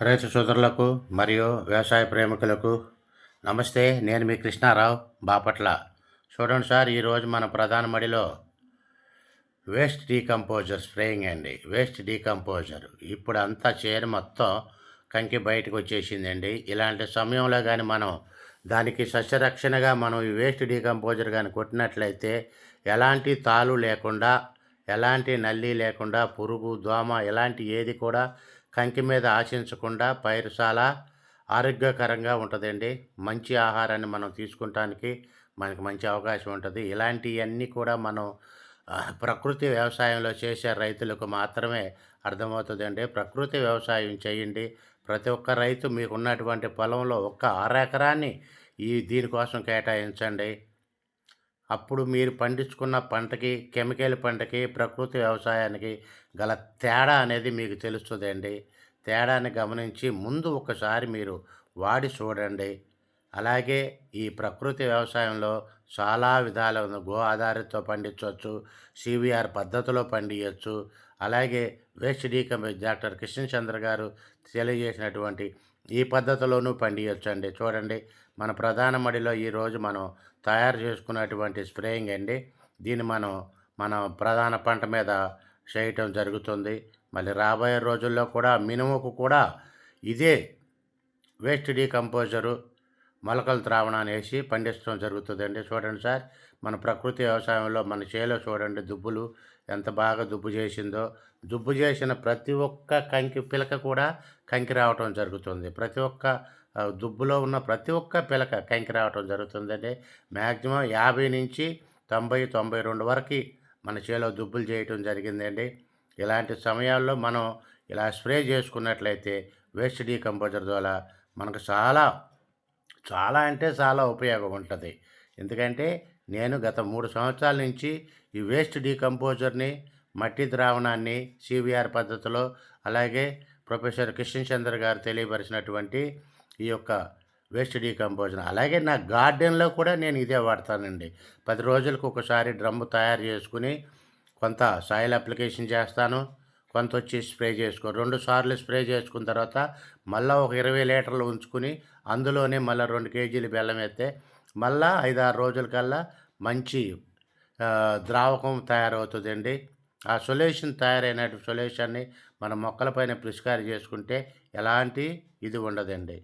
రైతు సోదరులకు మరియు వ్యవసాయ ప్రేమికులకు నమస్తే నేను మీ కృష్ణారావు బాపట్ల. చూడండి సార్ ఈరోజు మన ప్రధాన మడిలో వేస్ట్ డీకంపోజర్ స్ప్రేయింగ్ అండి. Waste decomposer. ఇప్పుడు అంతా చేరి మొత్తం కంకి బయటకు వచ్చేసిందండి. ఇలాంటి సమయంలో కానీ మనం దానికి సస్యరక్షణగా మనం ఈ వేస్ట్ డీకంపోజర్ కానీ కొట్టినట్లయితే ఎలాంటి తాలు లేకుండా ఎలాంటి నల్లి లేకుండా పురుగు దోమ ఎలాంటి ఏది కూడా కంకి మీద ఆశించకుండా పైరు చాలా ఆరోగ్యకరంగా ఉంటుందండి. మంచి ఆహారాన్ని మనం తీసుకుంటానికి మనకి మంచి అవకాశం ఉంటుంది. ఇలాంటివన్నీ కూడా మనం ప్రకృతి వ్యవసాయంలో చేసే రైతులకు మాత్రమే అర్థమవుతుందండి. ప్రకృతి వ్యవసాయం చేయండి. ప్రతి ఒక్క రైతు మీకున్నటువంటి పొలంలో ఒక్క అరెకరాన్ని ఈ దీనికోసం కేటాయించండి. అప్పుడు మీరు పండించుకున్న పంటకి కెమికల్ పంటకి ప్రకృతి వ్యవసాయానికి గల తేడా అనేది మీకు తెలుస్తుందండి. తేడాని గమనించి ముందు ఒకసారి మీరు వాడి చూడండి. అలాగే ఈ ప్రకృతి వ్యవసాయంలో చాలా విధాలు ఉంది గో ఆధారిత పండించవచ్చు సివిఆర్ పద్ధతిలో పండియచ్చు అలాగే వేస్ట్ డీకంపోజ్ డాక్టర్ కృష్ణచంద్ర గారు తెలియజేసినటువంటి ఈ పద్ధతిలోనూ పండించవచ్చు అండి చూడండి మన ప్రధాన మడిలో ఈరోజు మనం తయారు చేసుకున్నటువంటి స్ప్రేయింగ్ అండి. దీన్ని మనం మన ప్రధాన పంట మీద చేయటం జరుగుతుంది. మళ్ళీ రాబోయే రోజుల్లో కూడా మినుముకు కూడా ఇదే వేస్ట్ డీకంపోజరు మొలకల ద్రావణాన్ని వేసి పండించడం జరుగుతుందండి. చూడండి సార్ మన ప్రకృతి వ్యవసాయంలో మన చేలో చూడండి దుబ్బులు ఎంత బాగా దుబ్బు చేసిందో. దుబ్బు చేసిన ప్రతి ఒక్క కంకి పిలక కూడా కంకి రావటం జరుగుతుంది. ప్రతి ఒక్క దుబ్బులో ఉన్న ప్రతి ఒక్క పిలక కంకి రావటం జరుగుతుందండి. మ్యాక్సిమం యాభై నుంచి తొంభై తొంభై రెండు వరకు మన చేలో దుబ్బులు చేయటం జరిగిందండి. ఇలాంటి సమయాల్లో మనం ఇలా స్ప్రే చేసుకున్నట్లయితే వేస్ట్ డీకంపోజర్ ద్వారా మనకు చాలా చాలా అంటే చాలా ఉపయోగం ఉంటుంది ఎందుకంటే నేను గత మూడు సంవత్సరాల నుంచి ఈ వేస్ట్ డీకంపోజర్ని మట్టి ద్రావణాన్ని సివిఆర్ పద్ధతిలో అలాగే ప్రొఫెసర్ కిషన్ చంద్ర గారు తెలియపరిచినటువంటి ఈ యొక్క వేస్ట్ డీకంపోజర్ అలాగే నా గార్డెన్లో కూడా నేను ఇదే వాడతానండి. పది రోజులకు ఒకసారి డ్రమ్ము తయారు చేసుకుని కొంత సాయిల్ అప్లికేషన్ చేస్తాను. కొంత వచ్చి స్ప్రే చేసుకో రెండు సార్లు స్ప్రే చేసుకున్న తర్వాత మళ్ళీ ఒక ఇరవై లీటర్లు ఉంచుకుని అందులోనే మళ్ళీ రెండు కేజీలు బెల్లం వేస్తే మళ్ళీ ఐదు ఆరు రోజులకల్లా మంచి ద్రావకం తయారవుతుందండి. ఆ సొల్యూషన్ తయారైన సొల్యూషన్ని మన మొక్కలపైన పిచికారి చేసుకుంటే ఎలాంటి ఇది ఉండదండి.